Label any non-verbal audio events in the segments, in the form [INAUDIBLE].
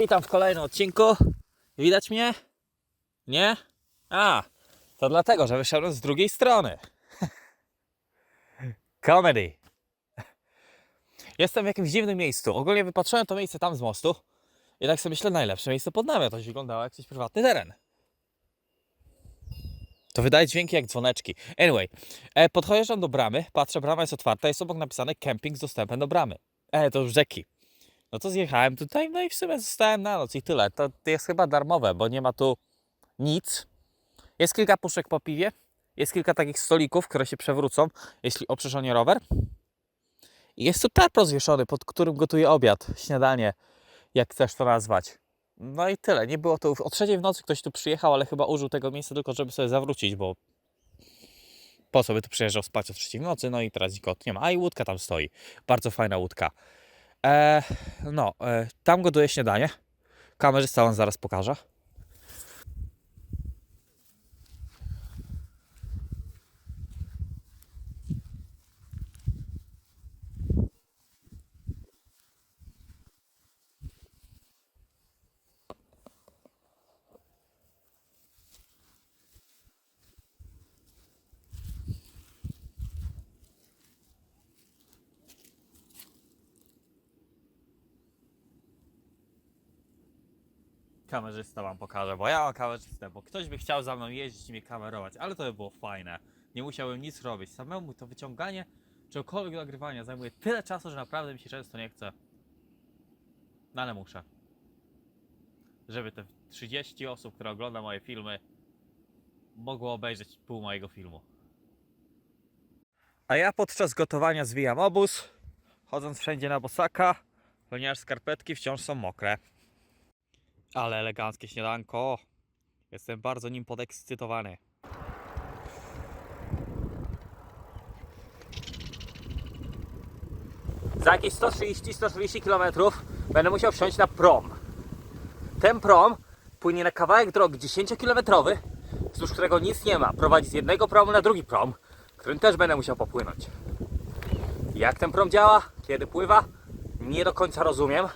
Witam w kolejnym odcinku. Widać mnie? Nie? A, to dlatego, że wyszedłem z drugiej strony. [LAUGHS] Comedy. Jestem w jakimś dziwnym miejscu. Ogólnie wypatrzyłem to miejsce tam z mostu. I tak sobie myślę, najlepsze miejsce pod nami. To wyglądało jak jakiś prywatny teren. To wydaje dźwięki jak dzwoneczki. Anyway, e, podchodzę do bramy, patrzę, brama jest otwarta, jest obok napisane camping z dostępem do bramy. E, to już rzeki. No to zjechałem tutaj, no i w sumie zostałem na noc i tyle. To jest chyba darmowe, bo nie ma tu nic. Jest kilka puszek po piwie, jest kilka takich stolików, które się przewrócą, jeśli oprzesz o nie rower. I jest tu tarp rozwieszony, pod którym gotuję obiad, śniadanie, jak chcesz to nazwać. No i tyle. Nie było to już o trzeciej w nocy ktoś tu przyjechał, ale chyba użył tego miejsca tylko, żeby sobie zawrócić, bo po by tu przyjeżdżał spać o trzeciej w nocy, no i teraz nikogo nie ma. A i łódka tam stoi. Bardzo fajna łódka. E, no, e, tam gotuję śniadanie. Kamerzysta wam zaraz pokaże. Kamerzysta wam pokażę, bo ja mam kamerzystę, bo ktoś by chciał za mną jeździć i mnie kamerować, ale to by było fajne. Nie musiałbym nic robić. Samemu to wyciąganie czegokolwiek do nagrywania zajmuje tyle czasu, że naprawdę mi się często nie chce. No ale muszę. Żeby te 30 osób, które ogląda moje filmy, mogło obejrzeć pół mojego filmu. A ja podczas gotowania zwijam obóz, chodząc wszędzie na bosaka, ponieważ skarpetki wciąż są mokre. Ale eleganckie śniadanko. Jestem bardzo nim podekscytowany. Za jakieś 130-140 km będę musiał wsiąść na prom. Ten prom płynie na kawałek drogi 10-kilometrowy, wzdłuż którego nic nie ma. Prowadzi z jednego promu na drugi prom, którym też będę musiał popłynąć. Jak ten prom działa, kiedy pływa, nie do końca rozumiem.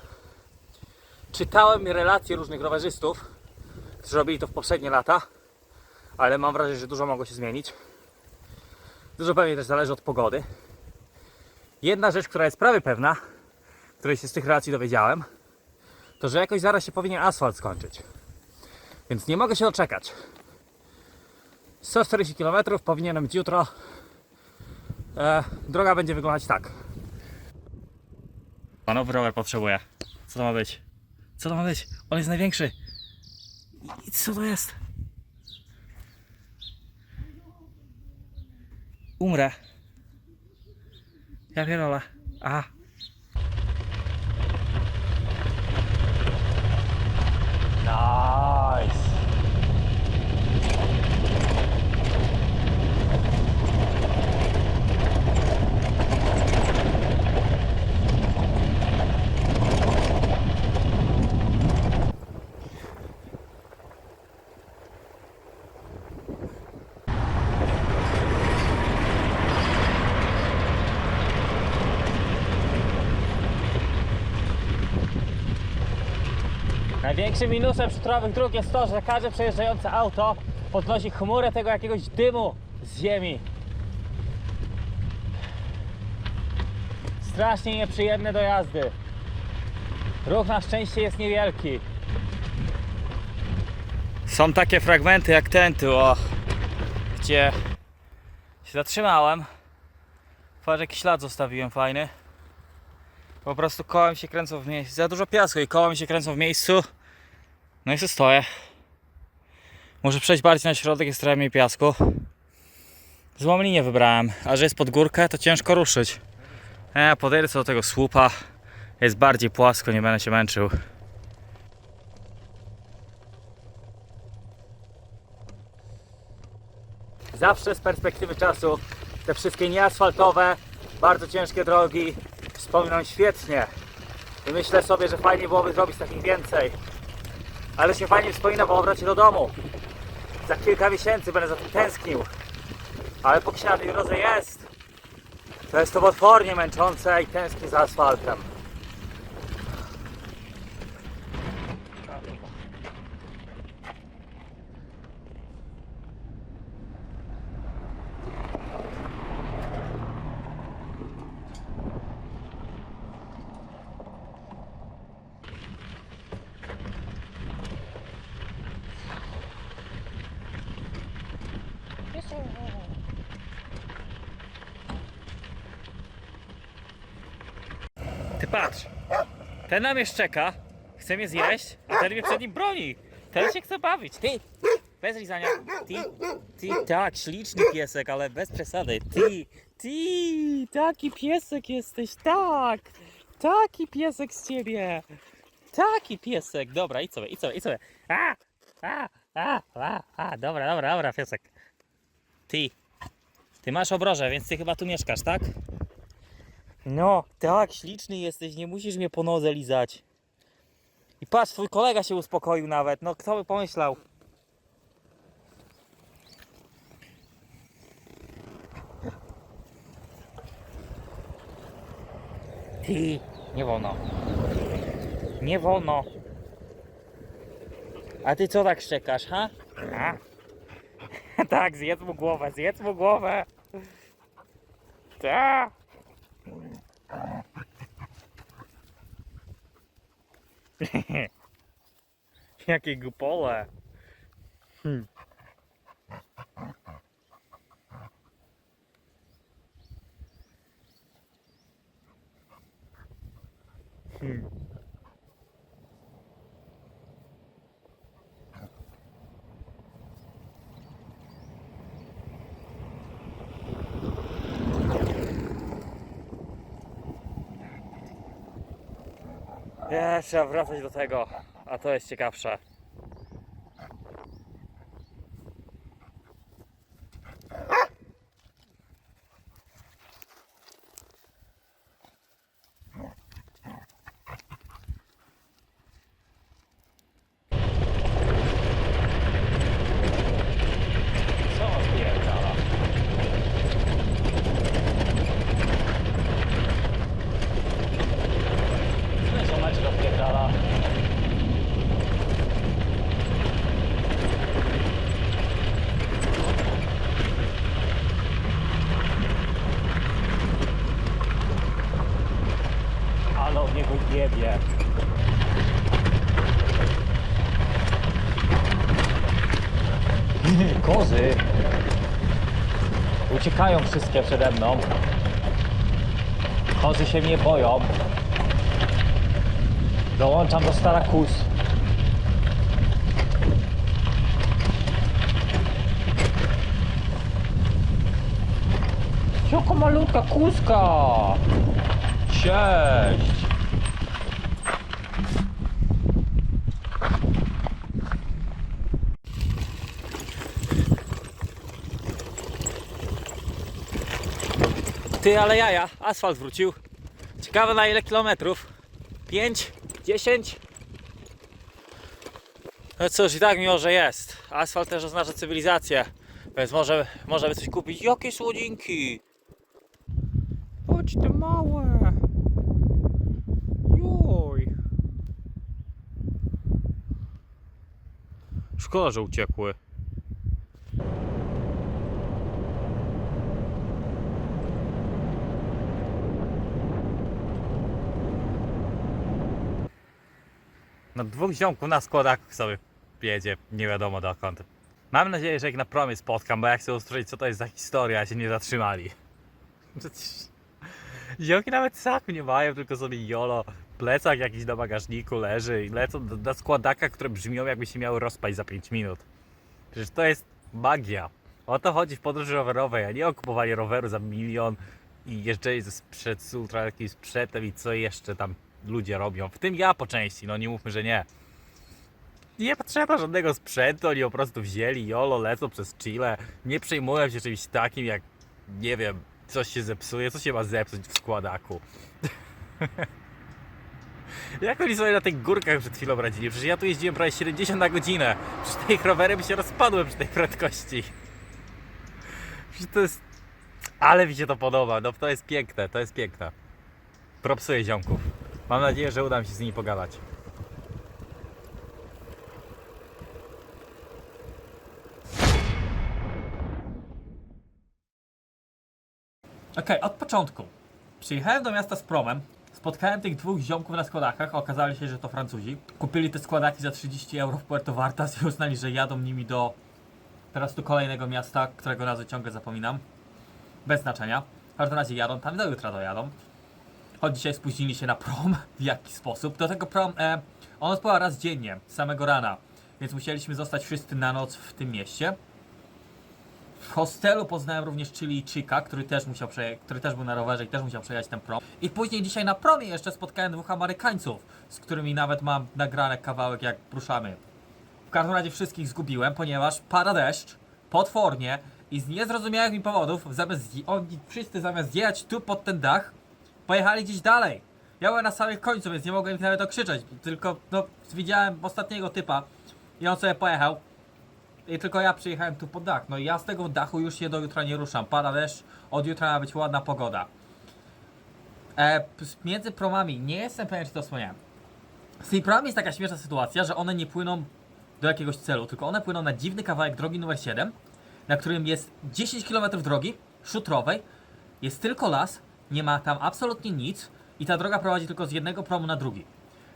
Czytałem relacje różnych rowerzystów, którzy robili to w poprzednie lata, ale mam wrażenie, że dużo mogło się zmienić. Dużo pewnie też zależy od pogody. Jedna rzecz, która jest prawie pewna, której się z tych relacji dowiedziałem, to że jakoś zaraz się powinien asfalt skończyć. Więc nie mogę się doczekać. 140 km powinienem być jutro. E, droga będzie wyglądać tak. Panowy rower potrzebuję. Co to ma być? Co to ma być? On jest największy. I co to jest? Umrę. Ja pierdolę. Aha. Nice. Największym minusem sztrowych dróg jest to, że każde przejeżdżające auto podnosi chmurę tego jakiegoś dymu z ziemi. Strasznie nieprzyjemne do jazdy. Ruch na szczęście jest niewielki. Są takie fragmenty jak ten tu, o, gdzie się zatrzymałem. Patrz jaki ślad zostawiłem fajny. Po prostu koła mi się kręcą w miejscu. Za dużo piasku i koła mi się kręcą w miejscu. No i sobie stoję. Muszę przejść bardziej na środek, jest trochę mniej piasku. Złą linię wybrałem, a że jest pod górkę, to ciężko ruszyć. Ja podejdę co do tego słupa. Jest bardziej płasko, nie będę się męczył. Zawsze z perspektywy czasu te wszystkie nieasfaltowe, bardzo ciężkie drogi wspominam świetnie. I myślę sobie, że fajnie byłoby zrobić takich więcej. Ale się fajnie wspomina po powrocie do domu. Za kilka miesięcy będę za tym tęsknił. Ale póki się na tej drodze jest, to jest to potwornie męczące i tęsknię za asfaltem. Patrz, ten na mnie szczeka, chce mnie zjeść, a ten mnie przed nim broni. Ten się chce bawić. Ty, bez lizania. Ty, ty, tak, śliczny piesek, ale bez przesady. Ty, ty, taki piesek jesteś, tak. Taki piesek z ciebie. Taki piesek. Dobra, idź sobie, idź sobie, idź sobie. A, a, a, a, a, dobra, dobra, dobra, piesek. Ty, ty masz obroże, więc ty chyba tu mieszkasz, tak? No, tak, śliczny jesteś, nie musisz mnie po nodze lizać. I patrz, twój kolega się uspokoił nawet, no kto by pomyślał? Ty, nie wolno. Nie wolno. A ty co tak szczekasz, ha? [LAUGHS] Tak, zjedz mu głowę, zjedz mu głowę. Tak. Jakie głupole. Hmm. Hmm. Nie, trzeba wracać do tego, a to jest ciekawsze. Co on pierdala? Co mecz rozpierdala? Ale od niego jebie. Kozy uciekają wszystkie przede mną. Kozy się mnie boją. Dołączam do Starakus. Jaka malutka kuska! Cześć! Ty, ale jaja, asfalt wrócił. Ciekawe na ile kilometrów? 5, 10. No cóż, i tak mimo, że jest. Asfalt też oznacza cywilizację, więc może, możemy coś kupić. Jakie słodzinki! Chodź te małe! Joj! Szkoda, że uciekły. No dwóch ziomków na składach sobie jedzie, nie wiadomo dokąd. Mam nadzieję, że jak na promie spotkam, bo ja chcę usłyszeć co to jest za historia, a się nie zatrzymali. [LAUGHS] Ziomki nawet saku nie mają, tylko sobie jolo, plecak jakiś na bagażniku leży i lecą do, do składaka, które brzmią jakby się miały rozpaść za 5 minut. Przecież to jest magia. O to chodzi w podróży rowerowej, a nie o kupowanie roweru za milion i jeżdżenie ze sprzed, z ultra jakimś sprzętem i co jeszcze tam ludzie robią. W tym ja po części, no nie mówmy, że nie. Nie potrzeba żadnego sprzętu, oni po prostu wzięli jolo, lecą przez Chile, nie przejmują się czymś takim jak, nie wiem, coś się zepsuje, co się ma zepsuć w składaku. [LAUGHS] Jak oni sobie na tych górkach przed chwilą radzili? Przecież ja tu jeździłem prawie 70 na godzinę. Przecież te ich rowery by się rozpadły przy tej prędkości. Przecież to jest... Ale mi się to podoba, no to jest piękne, to jest piękne. Propsuję ziomków. Mam nadzieję, że uda mi się z nimi pogadać. Okej, od początku. Przyjechałem do miasta z promem, spotkałem tych dwóch ziomków na składakach, okazało się, że to Francuzi. Kupili te składaki za 30 euro w Puerto Vartas i uznali, że jadą nimi do teraz tu kolejnego miasta, którego nazwy ciągle zapominam. Bez znaczenia. W każdym razie jadą tam, do jutra dojadą. Choć dzisiaj spóźnili się na prom [LAUGHS] w jakiś sposób. Do tego prom, e, on odpływa raz dziennie, samego rana, więc musieliśmy zostać wszyscy na noc w tym mieście. W hostelu poznałem również Chili Chica, który też musiał który też był na rowerze i też musiał przejechać ten prom. I później dzisiaj na promie jeszcze spotkałem dwóch Amerykańców, z którymi nawet mam nagrany kawałek jak ruszamy. W każdym razie wszystkich zgubiłem, ponieważ pada deszcz, potwornie i z niezrozumiałych mi powodów, zamiast oni wszyscy zamiast jechać tu pod ten dach, pojechali gdzieś dalej. Ja byłem na samym końcu, więc nie mogłem nawet okrzyczeć, tylko no, widziałem ostatniego typa i on sobie pojechał. I tylko ja przyjechałem tu pod dach. No i ja z tego dachu już się do jutra nie ruszam. Pada deszcz, od jutra ma być ładna pogoda. E, między promami, nie jestem pewien czy to wspomniałem. Z tymi promami jest taka śmieszna sytuacja, że one nie płyną do jakiegoś celu, tylko one płyną na dziwny kawałek drogi numer 7, na którym jest 10 km drogi szutrowej, jest tylko las, nie ma tam absolutnie nic i ta droga prowadzi tylko z jednego promu na drugi.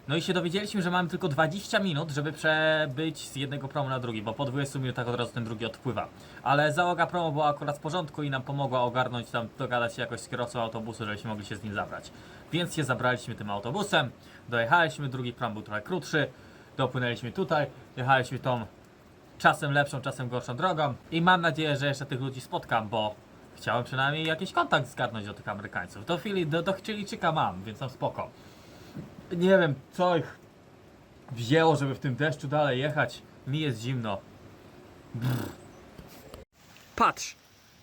No i się dowiedzieliśmy, że mamy tylko 20 minut, żeby przebyć z jednego promu na drugi, bo po 20 minutach od razu ten drugi odpływa. Ale załoga promu była akurat w porządku i nam pomogła ogarnąć tam, dogadać się jakoś z kierowcą autobusu, żebyśmy mogli się z nim zabrać. Więc się zabraliśmy tym autobusem, dojechaliśmy, drugi prom był trochę krótszy, dopłynęliśmy tutaj, jechaliśmy tą czasem lepszą, czasem gorszą drogą i mam nadzieję, że jeszcze tych ludzi spotkam, bo chciałem przynajmniej jakiś kontakt zgarnąć do tych Amerykańców. Do chwili, do, do Chilijczyka mam, więc tam spoko. Nie wiem, co ich wzięło, żeby w tym deszczu dalej jechać. Mi jest zimno. Brr. Patrz,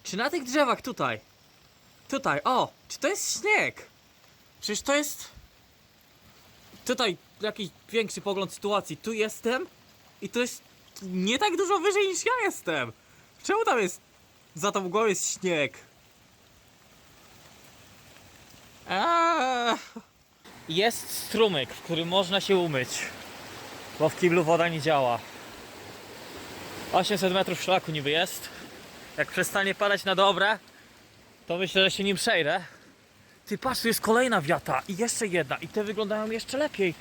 czy na tych drzewach tutaj, tutaj, o, czy to jest śnieg? Przecież to jest tutaj jakiś większy pogląd sytuacji. Tu jestem i to jest nie tak dużo wyżej niż ja jestem. Czemu tam jest za tą mgłą jest śnieg? Eee. Jest strumyk, w którym można się umyć, bo w kiblu woda nie działa. 800 metrów szlaku niby jest. Jak przestanie padać na dobre, to myślę, że się nim przejdę. Ty patrz, tu jest kolejna wiata i jeszcze jedna i te wyglądają jeszcze lepiej.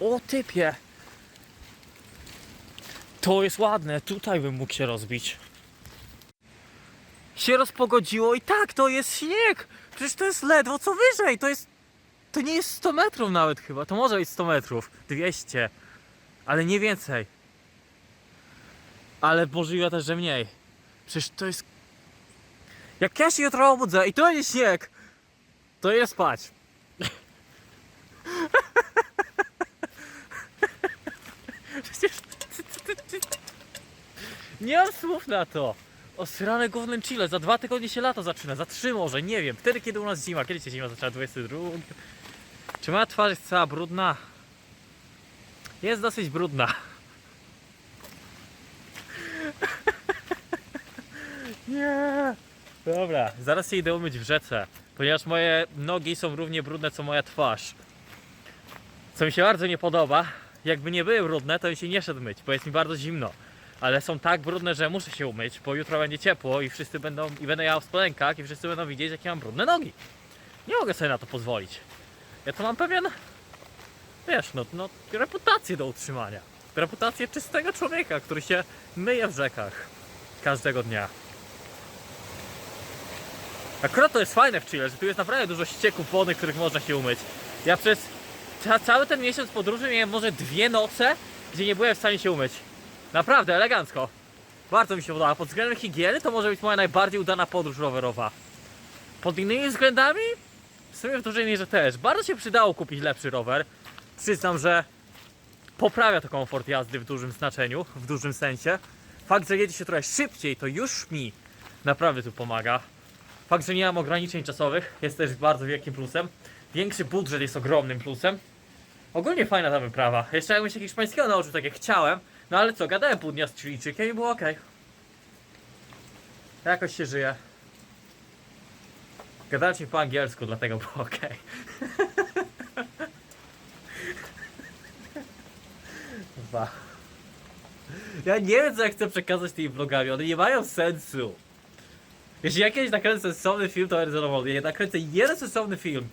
O typie. To jest ładne, tutaj bym mógł się rozbić. Się rozpogodziło i tak, to jest śnieg! Przecież to jest ledwo co wyżej, to jest... To nie jest 100 metrów nawet chyba, to może być 100 metrów, 200, ale nie więcej. Ale możliwe też, że mniej. Przecież to jest... Jak ja się jutro obudzę i to nie śnieg, to jest spać. [LAUGHS] [LAUGHS] Nie mam słów na to. Osrane głównym Chile. Za dwa tygodnie się lato zaczyna, za trzy może, nie wiem. Wtedy kiedy u nas zima. Kiedy się zima zaczęła? 22? Czy moja twarz jest cała brudna? Jest dosyć brudna. [LAUGHS] Nie. Dobra, zaraz się idę umyć w rzece, ponieważ moje nogi są równie brudne co moja twarz. Co mi się bardzo nie podoba, jakby nie były brudne, to bym się nie szedł myć, bo jest mi bardzo zimno. Ale są tak brudne, że muszę się umyć, bo jutro będzie ciepło i wszyscy będą, i będę jechał w spodenkach i wszyscy będą widzieć, jakie mam brudne nogi. Nie mogę sobie na to pozwolić. Ja to mam pewien, wiesz, no, no reputację do utrzymania. Reputację czystego człowieka, który się myje w rzekach każdego dnia. Akurat to jest fajne w Chile, że tu jest naprawdę dużo ścieków wodnych, których można się umyć. Ja przez ca cały ten miesiąc podróży miałem może dwie noce, gdzie nie byłem w stanie się umyć. Naprawdę, elegancko. Bardzo mi się podoba. Pod względem higieny to może być moja najbardziej udana podróż rowerowa. Pod innymi względami? W sumie w dużej mierze też. Bardzo się przydało kupić lepszy rower. Przyznam, że poprawia to komfort jazdy w dużym znaczeniu, w dużym sensie. Fakt, że jedzie się trochę szybciej, to już mi naprawdę tu pomaga. Fakt, że nie mam ograniczeń czasowych jest też bardzo wielkim plusem. Większy budżet jest ogromnym plusem. Ogólnie fajna ta wyprawa. Jeszcze jakbym się hiszpańskiego nauczył, tak jak chciałem. No ale co, gadałem pół dnia z Chilijczykiem i było ok. Jakoś się żyje. Gadać mi po angielsku, dlatego było ok. [LAUGHS] Ja nie wiem, co ja chcę przekazać tymi vlogami, one nie mają sensu. Jeśli jakieś nakręcę sensowny film, to będę zadowolony. Jak nakręcę jeden sensowny film,